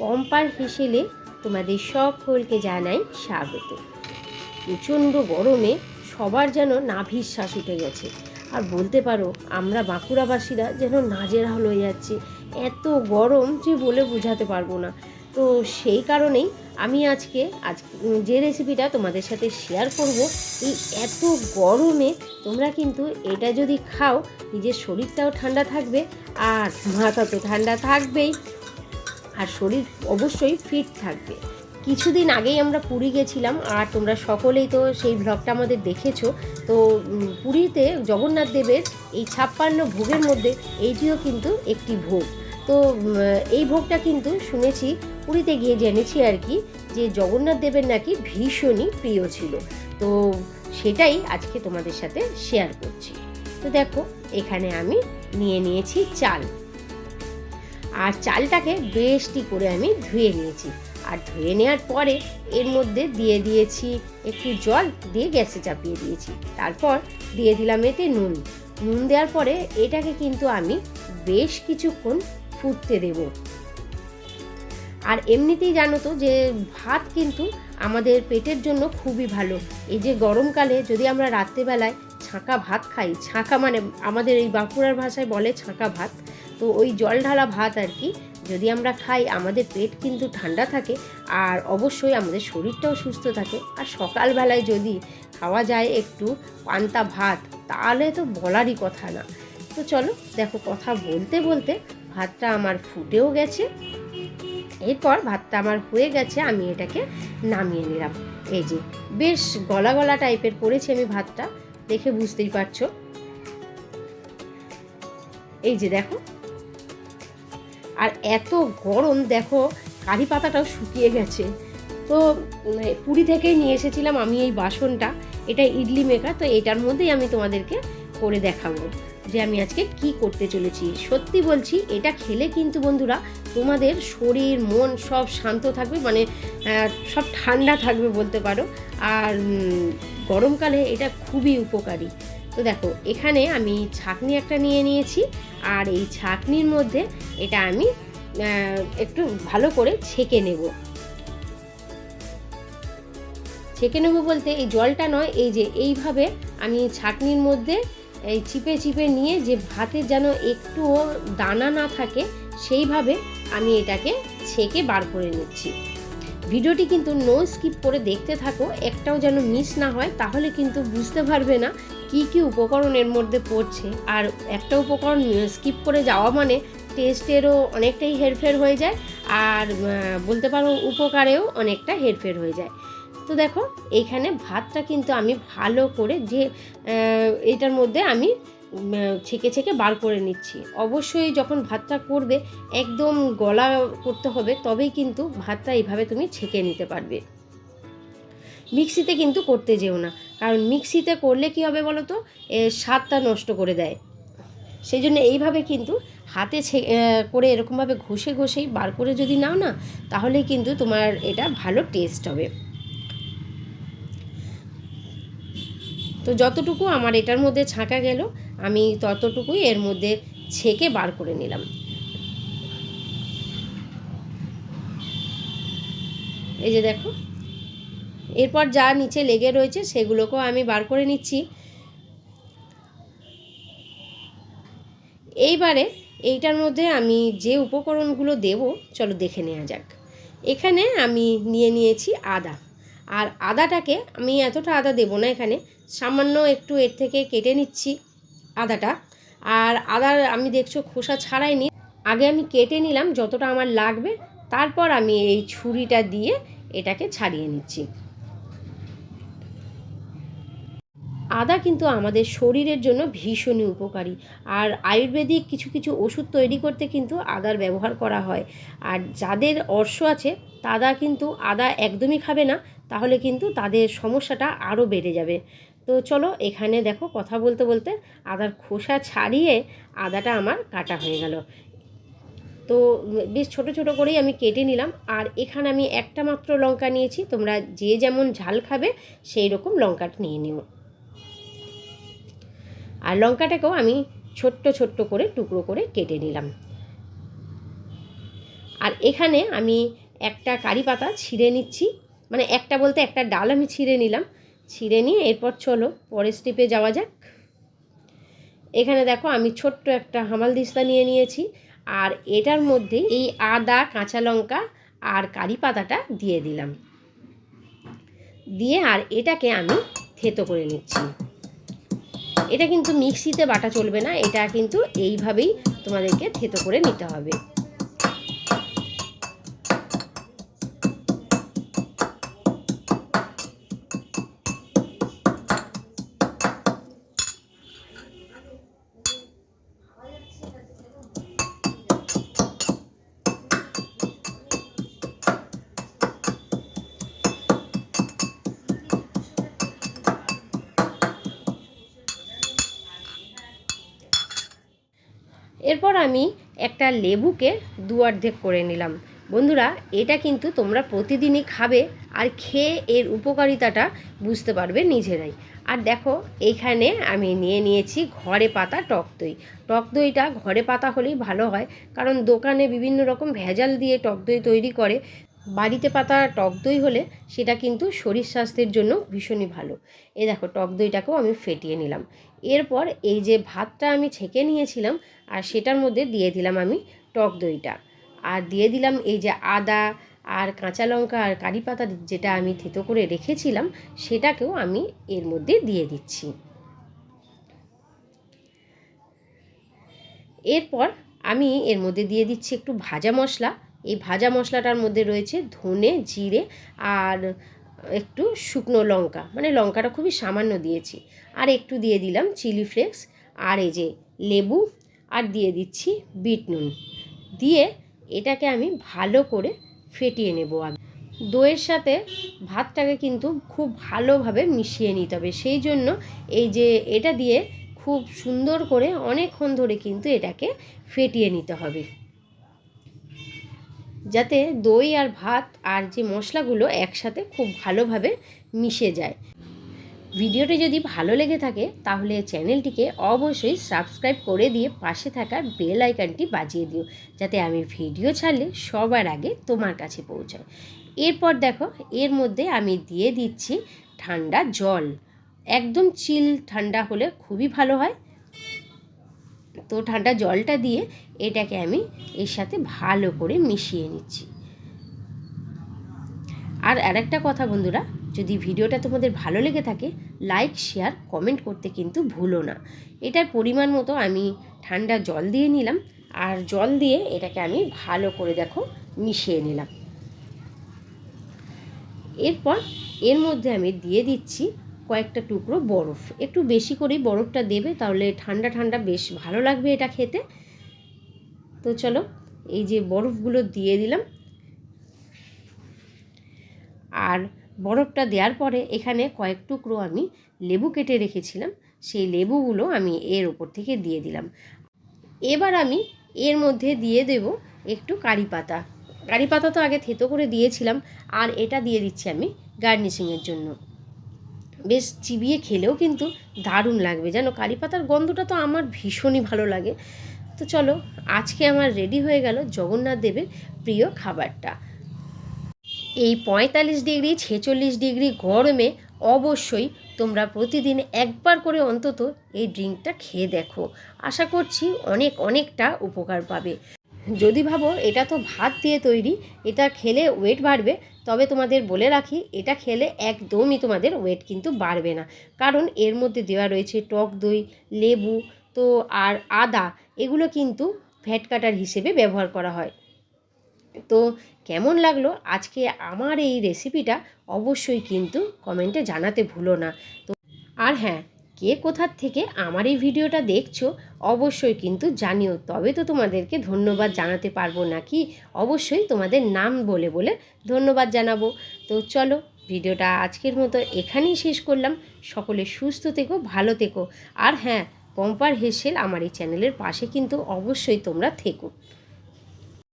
পম্পার হেসেলে তোমাদের সকলকে জানাই স্বাগত। প্রচণ্ড গরমে সবার যেন নাভির শ্বাস উঠে গেছে। আর বলতে পারো, আমরা বাঁকুড়াবাসীরা যেন নাজেরহাল হয়ে যাচ্ছে। এত গরম যে বলে বোঝাতে পারব না। তো সেই কারণেই আমি আজকে, আজ যে রেসিপিটা তোমাদের সাথে শেয়ার করব, এই এত গরমে তোমরা কিন্তু এটা যদি খাও, নিজের শরীরটাও ঠান্ডা থাকবে আর মাথা তো ঠান্ডা থাকবেই। আর শরীর অবশ্যই ফিট থাকবে। কিছুদিন আগেই আমরা পুরী গেছিলাম, আর তোমরা সকলেই তো সেই ব্লগটা আমাদের দেখেছ। তো পুরীতে জগন্নাথ দেবের এই ছাপ্পান্ন ভোগের মধ্যে এইটিও কিন্তু একটি ভোগ। তো এই ভোগটা কিন্তু শুনেছি, পুরীতে গিয়ে জেনেছি আর কি, যে জগন্নাথ দেবের নাকি ভীষণই প্রিয় ছিল। তো, সেটাই আজকে তোমাদের সাথে শেয়ার করছি। তো দেখো, এখানে আমি নিয়ে নিয়েছি চাল। আর চালটাকে বেশটি করে আমি ধুয়ে নিয়েছি। আর ধুয়ে নেওয়ার পরে এর মধ্যে দিয়ে দিয়েছি একটু জল, দিয়ে গ্যাসে চাপিয়ে দিয়েছি। তারপর দিয়ে দিলাম এতে নুন। নুন দেওয়ার পরে এটাকে কিন্তু আমি বেশ কিছুক্ষণ ফুটতে দেব। আর এমনিতেই জানো তো যে ভাত কিন্তু আমাদের পেটের জন্য খুবই ভালো। এই যে গরমকালে যদি আমরা রাত্রেবেলায় ছাঁকা ভাত খাই, ছাঁকা মানে আমাদের এই বাঁকুড়ার ভাষায় বলে ছাঁকা ভাত তো ওই জল ঢালা ভাত আর কি, যদি আমরা খাই, আমাদের পেট কিন্তু ঠান্ডা থাকে আর অবশ্যই আমাদের শরীরটাও সুস্থ থাকে। আর সকালবেলায় যদি খাওয়া যায় একটু পান্তা ভাত, তাহলে তো বলারই কথা না। তো চলো, দেখো কথা বলতে বলতে ভাতটা আমার ফুটেও গেছে। এরপর ভাতটা আমার হয়ে গেছে, আমি এটাকে নামিয়ে নিলাম। এই যে, বেশ গলা গলা টাইপের করেছি আমি ভাতটা, দেখে বুঝতেই পারছ। এই যে দেখো আর এত গরম দেখো কারি পাতাটাও শুকিয়ে গেছে। তো উম, পুরী থেকেই নিয়ে এসেছিলাম আমি এই বাসনটা। এটা ইডলি মেকার তো এটার মধ্যেই আমি তোমাদেরকে করে দেখাবো যে আমি আজকে কি করতে চলেছি। সত্যি বলছি এটা খেলে কিন্তু বন্ধুরা তোমাদের শরীর মন সব শান্ত থাকবে মানে সব ঠান্ডা থাকবে বলতে পারো। আর গরমকালে এটা খুবই উপকারী। তো দেখো, এখানে আমি ছাকনি একটা নিয়ে নিয়েছি, আর এই ছাকনির মধ্যে এটা আমি একটু ভালো করে ছেঁকে নেব। ছেঁকে নেব বলতে এই জলটা নয়, এই যে এইভাবে আমি ছাকনির মধ্যে এই চিপে চিপে নিয়ে যে ভাতের যেন একটুও দানা না থাকে, সেইভাবে আমি এটাকে ছেঁকে বার করে নিচ্ছি। ভিডিওটি কিন্তু নো স্কিপ করে দেখতে থাকো, একটাও যেন মিস না হয়, তাহলে কিন্তু বুঝতে পারবে না কি কি উপকরণ এর মধ্যে পড়ছে? আর একটা উপকরণ স্কিপ করে যাওয়া মানে টেস্টেরও অনেকটাই হেরফের হয়ে যায়, আর বলতে পারো উপকারেও অনেকটা হেরফের হয়ে যায়। তো দেখো, এইখানে ভাতটা কিন্তু আমি ভালো করে যে এটার মধ্যে আমি ছেঁকে ছেঁকে বার করে নিচ্ছি। অবশ্যই যখন ভাতটা করবে, একদম গলা করতে হবে, তবেই কিন্তু ভাতটা এইভাবে তুমি ছেঁকে নিতে পারবে। মিক্সিতে কিন্তু করতে যেও না। কারণ মিক্সিতে করলে কি হবে বলো তো? এর স্বাদটা নষ্ট করে দেয়। সেই জন্য এইভাবে কিন্তু হাতে ছে- করে এরকমভাবে ঘষে ঘষেই বার করে যদি নাও না তাহলে কিন্তু তোমার এটা ভালো টেস্ট হবে। তো যতটুকু আমার এটার মধ্যে ছাঁকা গেল, আমি ততটুকুই এর মধ্যে ছেঁকে বার করে নিলাম। এই যে দেখো এরপর যা নিচে লেগে রয়েছে সেগুলোকেও আমি বার করে নিচ্ছি। এইবারে এইটার মধ্যে আমি যে উপকরণগুলো দেব, চলো দেখে নেওয়া যাক। এখানে আমি নিয়ে নিয়েছি আদা। আর আদাটাকে আমি এতটা আদা দেবো না এখানে, সামান্য একটু এর থেকে কেটে নিচ্ছি আদাটা। আর আদার আমি দেখছ খোসা ছাড়াইনি। আগে আমি কেটে নিলাম যতটা আমার লাগবে, তারপর আমি এই ছুরিটা দিয়ে এটাকে ছাড়িয়ে নিচ্ছি। আদা কিন্তু আমাদের শরীরের জন্য ভীষণই উপকারী। আর আয়ুর্বেদিক কিছু কিছু ওষুধ তৈরি করতে কিন্তু আদার ব্যবহার করা হয়। আর যাদের অর্শ আছে, তারা কিন্তু আদা একদমই খাবে না, তাহলে কিন্তু তাদের সমস্যাটা আরও বেড়ে যাবে। তো চলো এখানে দেখো কথা বলতে বলতে আদার খোসা ছাড়িয়ে আদাটা আমার কাটা হয়ে গেল। তো বেশ ছোট ছোট করেই আমি কেটে নিলাম। আর এখানে আমি একটা মাত্র লঙ্কা নিয়েছি, তোমরা যে যেমন ঝাল খাবে সেই রকম লঙ্কাটা নিয়ে নিও। আর লঙ্কাটাকেও আমি ছোট্ট ছোট্ট করে টুকরো করে কেটে নিলাম। আর এখানে আমি একটা কারি পাতা ছিঁড়ে নিচ্ছি। মানে একটা বলতে একটা ডাল আমি ছিঁড়ে নিলাম। ছিঁড়ে নিয়ে এরপর চলো, পরের স্টেপে যাওয়া যাক। এখানে দেখো আমি ছোট্ট একটা হামাল দিস্তা নিয়ে নিয়েছি। আর এটার মধ্যে এই আদা, কাঁচা লঙ্কা আর কারি পাতাটা দিয়ে দিলাম। দিয়ে আর এটাকে আমি থেতো করে নিচ্ছি। এটা কিন্তু মিক্সিতে বাটা চলবে না এটা কিন্তু এইভাবেই তোমাদেরকে থেতো করে নিতে হবে। এরপর আমি একটা লেবুকে দু অর্ধেক করে নিলাম। বন্ধুরা, এটা কিন্তু তোমরা প্রতিদিনই খাবে আর খেয়ে এর উপকারিতাটা বুঝতে পারবে নিজেরাই। আর দেখো, এইখানে আমি নিয়ে নিয়েছি ঘরে পাতা টক দই। টক দইটা ঘরে পাতা হলেই ভালো হয়, কারণ দোকানে বিভিন্ন রকম ভেজাল দিয়ে টক দই তৈরি করে। বাড়িতে পাতা টক দই হলে সেটা কিন্তু শরীর স্বাস্থ্যের জন্য ভীষণই ভালো। এই দেখো, টক দইটাকেও আমি ফেটিয়ে নিলাম। এরপর এই যে ভাতটা আমি ছেঁকে নিয়েছিলাম আর সেটার মধ্যে দিয়ে দিলাম আমি টক দইটা। আর দিয়ে দিলাম এই যে আদা আর কাঁচা লঙ্কা আর কারি পাতা যেটা আমি থেতো করে রেখেছিলাম, সেটাকেও আমি এর মধ্যে দিয়ে দিচ্ছি। এরপর আমি এর মধ্যে দিয়ে দিচ্ছি একটু ভাজা মশলা এই ভাজা মশলাটার মধ্যে রয়েছে ধনে, জিরে আর একটু শুকনো লঙ্কা। মানে লঙ্কাটা খুবই সামান্য দিয়েছি। আর একটু দিয়ে দিলাম চিলি ফ্লেক্স আর এই যে লেবু আর দিয়ে দিচ্ছি বিট নুন। দিয়ে এটাকে আমি ভালো করে ফেটিয়ে নেব দইয়ের সাথে ভাতটাকে কিন্তু খুব ভালোভাবে মিশিয়ে নিতে হবে। সেই জন্য এই যে এটা দিয়ে খুব সুন্দর করে অনেকক্ষণ ধরে কিন্তু এটাকে ফেটিয়ে নিতে হবে। যাতে দই আর ভাত আর যে মশলাগুলো একসাথে খুব ভালোভাবে মিশে যায়। ভিডিওটি যদি ভালো লেগে থাকে, তাহলে চ্যানেলটিকে অবশ্যই সাবস্ক্রাইব করে দিয়ে পাশে থাকা বেল আইকনটি বাজিয়ে দিও, যাতে আমি ভিডিও ছাড়লে সবার আগে তোমার কাছে পৌঁছায়। এরপর দেখো, এর মধ্যে আমি দিয়ে দিচ্ছি ঠান্ডা জল। একদম চিল ঠান্ডা হলে খুবই ভালো হয়। তো ঠান্ডা জলটা দিয়ে এটাকে আমি এর সাথে ভালো করে মিশিয়ে নিচ্ছি। আর আরেকটা কথা বন্ধুরা, যদি ভিডিওটা তোমাদের ভালো লেগে থাকে লাইক শেয়ার কমেন্ট করতে কিন্তু ভুলো না। এটার পরিমাণ মতো আমি ঠান্ডা জল দিয়ে নিলাম, আর জল দিয়ে এটাকে আমি ভালো করে দেখো মিশিয়ে নিলাম। এরপর এর মধ্যে আমি দিয়ে দিচ্ছি কয়েকটা টুকরো বরফ। একটু বেশি করেই বরফটা দেবে, তাহলে ঠান্ডা ঠান্ডা বেশ ভালো লাগবে এটা খেতে। তো চলো, এই যে বরফগুলো দিয়ে দিলাম। আর বরফটা দেওয়ার পরে এখানে কয়েক টুকরো আমি লেবু কেটে রেখেছিলাম, সেই লেবুগুলো আমি এর ওপর থেকে দিয়ে দিলাম। এবার আমি এর মধ্যে দিয়ে দেব একটু কারি পাতা। কারি পাতা তো আগে থেতো করে দিয়েছিলাম, আর এটা দিয়ে দিচ্ছি আমি গার্নিশিংয়ের জন্য। বেশ চিবিয়ে খেলেও কিন্তু দারুণ লাগবে। যেন কারি পাতার গন্ধটা তো আমার ভীষণই ভালো লাগে। তো চলো, আজকে আমার রেডি হয়ে গেল জগন্নাথ দেবের প্রিয় খাবারটা। এই পঁয়তাল্লিশ ডিগ্রি, ছেচল্লিশ ডিগ্রি গরমে অবশ্যই তোমরা প্রতিদিন একবার করে অন্তত এই ড্রিঙ্কটা খেয়ে দেখো। আশা করছি অনেক অনেকটা উপকার পাবে। যদি ভাবো, এটা তো ভাত দিয়ে তৈরি, এটা খেলে ওয়েট বাড়বে তবে তোমাদের বলে রাখি, এটা খেলে একদমই তোমাদের ওয়েট কিন্তু বাড়বে না। কারণ এর মধ্যে দেওয়া রয়েছে টক দই, লেবু, তো আর আদা, এগুলো কিন্তু ফ্যাট কাটার হিসেবে ব্যবহার করা হয়। তো কেমন লাগল আজকে আমার এই রেসিপিটা অবশ্যই কিন্তু কমেন্টে জানাতে ভুলো না। তো আর হ্যাঁ কে কোথার থেকে আমার এই ভিডিওটা দেখছ, অবশ্যই কিন্তু জানিও। তবে তো তোমাদেরকে ধন্যবাদ জানাতে পারব নাকি? অবশ্যই তোমাদের নাম বলে বলে ধন্যবাদ জানাব। তো চলো, ভিডিওটা আজকের মতো এখানেই শেষ করলাম। সকলে সুস্থ থেকো, ভালো থেকো। আর হ্যাঁ পম্পার হেসেল আমার এই চ্যানেলের পাশে কিন্তু অবশ্যই তোমরা থেকো।